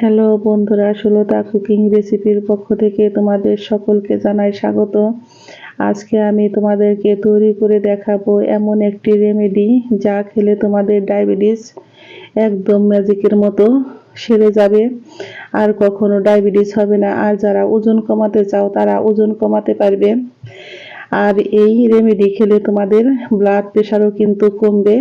Hello বন্ধুরা, Sulata cooking রেসিপির পক্ষ থেকে তোমাদের সকলকে জানাই স্বাগত। আজকে আমি তোমাদেরকে তৈরি করে দেখাবো এমন একটি রেমেডি যা খেলে তোমাদের ডায়াবেটিস একদম ম্যাজিকের মতো সেরে যাবে। আর কখনো ডায়াবেটিস হবে না, আর যারা ওজন কমাতে চাও তারা ওজন কমাতে পারবে। আর এই রেমেডি খেলে তোমাদের ব্লাড প্রেশারও কিন্তু কমবে।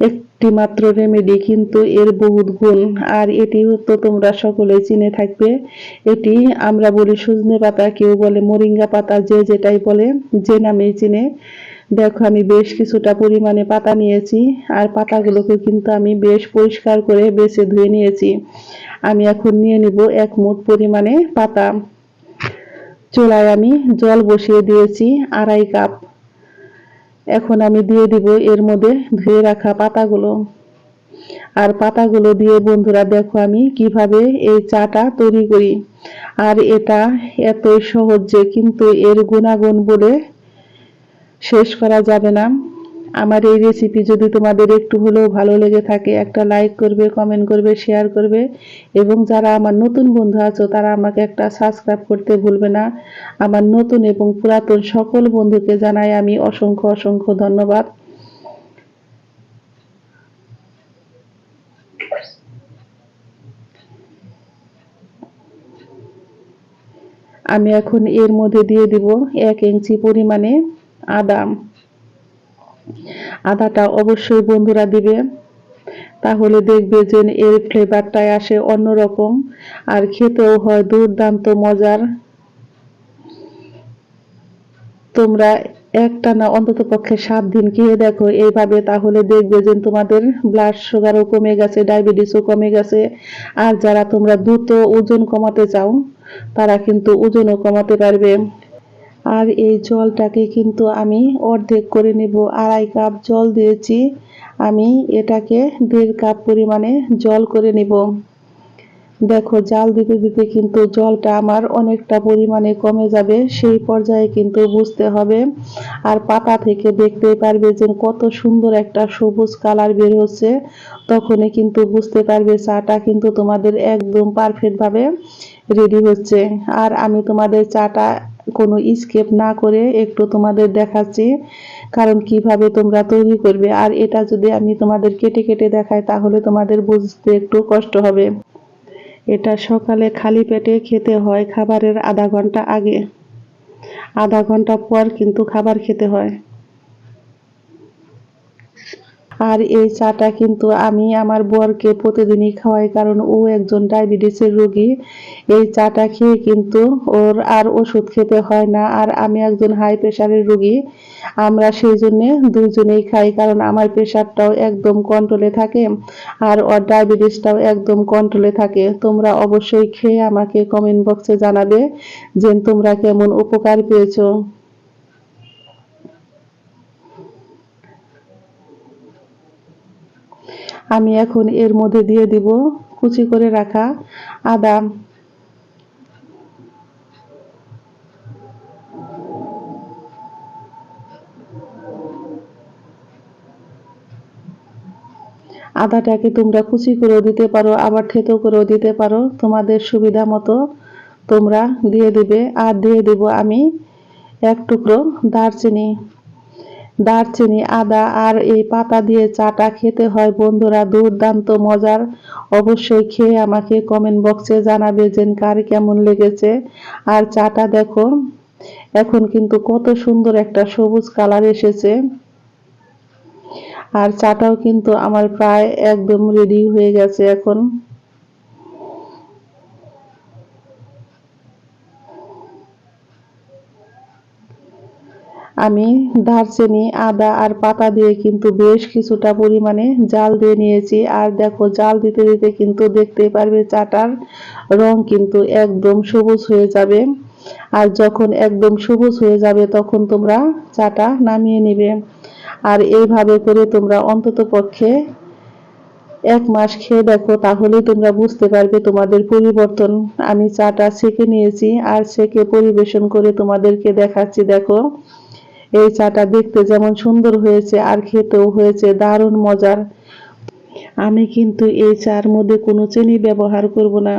একটি মাত্র রেমেডি কিন্তু এর বহুত গুণ। আর এটি তো তোমরা সকলে চিনে থাকবে। এটি আমরা বলি সজনে পাতা, কেউ বলে মরিঙ্গা পাতা, যে যেটাই বলে, যে নামেই চিনে। দেখো, আমি বেশ কিছুটা পরিমাণে পাতা নিয়েছি, আর পাতাগুলোকে কিন্তু আমি বেশ পরিষ্কার করে বেছে ধুয়ে নিয়েছি। আমি এখন নিয়ে নিব এক মুঠ পরিমাণে পাতা। চুলায় আমি জল বসিয়ে দিয়েছি আড়াই কাপ। এখন আমি দিয়ে দিব এর মধ্যে ধুয়ে রাখা পাতাগুলো। আর পাতাগুলো দিয়ে বন্ধুরা দেখো আমি কীভাবে এই চাটা তৈরি করি। আর এটা এতই সহজ যে কিন্তু এর গুণাগুণ বলে শেষ করা যাবে না। আমার এই রেসিপি যদি তোমাদের একটু হলেও ভালো লেগে থাকে, একটা লাইক করবে কমেন্ট করবে শেয়ার করবে এবং যারা আমার নতুন বন্ধু আছো, তারা আমাকে একটা সাবস্ক্রাইব করতে ভুলবে না। আমার নতুন এবং পুরাতন সকল বন্ধুকে জানাই আমি অসংখ্য অসংখ্য ধন্যবাদ। আমি এখন এর মধ্যে দিয়ে দিব এক ইঞ্চি পরিমাণে আদা। আদাটা অবশ্যই বন্ধুরা দিবে। তাহলে দেখবে যে এর ফ্লেভারটাই আসে অন্যরকম, আর খেতেও হয় দুর্দান্ত মজার। তোমরা একটা না অন্তত পক্ষে সাত দিন খেয়ে দেখো, এইভাবে তাহলে দেখবে যে তোমাদের ব্লাড সুগারও কমে গেছে ডায়াবেটিসও কমে গেছে। আর যারা তোমরা দ্রুত ওজন কমাতে চাও, তারা কিন্তু ওজনও কমাতে পারবে। আর এই জলটাকে কিন্তু আমি অর্ধেক করে নেব। আড়াই কাপ জল দিয়েছি। আমি এটাকে দেড় কাপ পরিমাণে জল করে নেব। দেখো, জাল দিতে দিতে কিন্তু জলটা আমার অনেকটা পরিমাণে কমে যাবে, সেই পর্যায়ে কিন্তু বুঝতে হবে। আর পাতা থেকে দেখতে পারবে যে কত সুন্দর একটা সবুজ কালার বের হচ্ছে। তখনই কিন্তু বুঝতে পারবে চাটা কিন্তু তোমাদের একদম পারফেক্টভাবে রেডি হচ্ছে। আর আমি তোমাদের চাটা কোনো স্কেপ না করে একটু তোমাদের দেখাচ্ছি, কারণ কীভাবে তোমরা তৈরি করবে। আর এটা যদি আমি তোমাদের কেটে কেটে দেখাই, তাহলে তোমাদের বুঝতে একটু কষ্ট হবে। এটা সকালে খালি পেটে খেতে হয় খাবারের আধা ঘণ্টা আগে। আধা ঘণ্টা পর কিন্তু খাবার খেতে হয়। আর এই চাটা কিন্তু আমি আমার বরকে প্রতিদিনই খাওয়াই, কারণ ও একজন ডায়াবেটিসের রোগী। এই চাটা খেয়ে কিন্তু ওর আর ওষুধ খেতে হয় না, আর আমি একজন হাই প্রেশারের রোগী। আমরা সেই জন্যে দুইজনেই খাই, কারণ আমার প্রেশারটাও একদম কন্ট্রোলে থাকে, আর ওর ডায়াবেটিসটাও একদম কন্ট্রোলে থাকে। তোমরা অবশ্যই খেয়ে আমাকে কমেন্ট বক্সে জানাবে যে তোমরা কেমন উপকার পেয়েছ। আমি এখন এর মধ্যে দিয়ে দিব কুচি করে রাখা আদা। আদাটাকে তোমরা কুচি করেও দিতে পারো, আবার থেতো করেও দিতে পারো। তোমাদের সুবিধা মতো তোমরা দিয়ে দিবে। আর দিয়ে দেব আমি এক টুকরো দারচিনি। দারচিনি, আদা আর এই পাতা দিয়ে চাটা খেতে হয়। বন্ধুরা, দুর্দান্ত মজার। অবশ্যই খেয়ে আমাকে কমেন্ট বক্সে জানাবে যে কার কেমন লেগেছে। আর চাটা দেখো, এখন কিন্তু কত সুন্দর একটা সবুজ কালার এসেছে। আর চাটাও কিন্তু আমার প্রায় একদম রেডি হয়ে গেছে এখন। আমি দারচিনি, আদা আর পাতা দিয়ে কিন্তু বেশ কিছুটা পরিমাণে জাল দিয়ে নিয়েছি। আর দেখো, জাল দিতে দিতে কিন্তু দেখতে পারবে চাটার রং কিন্তু একদম সবুজ হয়ে যাবে। আর যখন একদম সবুজ হয়ে যাবে, তখন তোমরা চাটা নামিয়ে নেবে। আর এইভাবে করে তোমরা অন্তত পক্ষে এক মাস খেয়ে দেখো, তাহলেই তোমরা বুঝতে পারবে তোমাদের পরিবর্তন। আমি চাটা সেকে নিয়েছি, আর সেকে পরিবেশন করে তোমাদেরকে দেখাচ্ছি, দেখো। এই চাটা দেখতে যেমন সুন্দর হয়েছে আর খেতেও হয়েছে দারুণ মজার। আমি কিন্তু এই চার মধ্যে কোনো চিনি ব্যবহার করব না।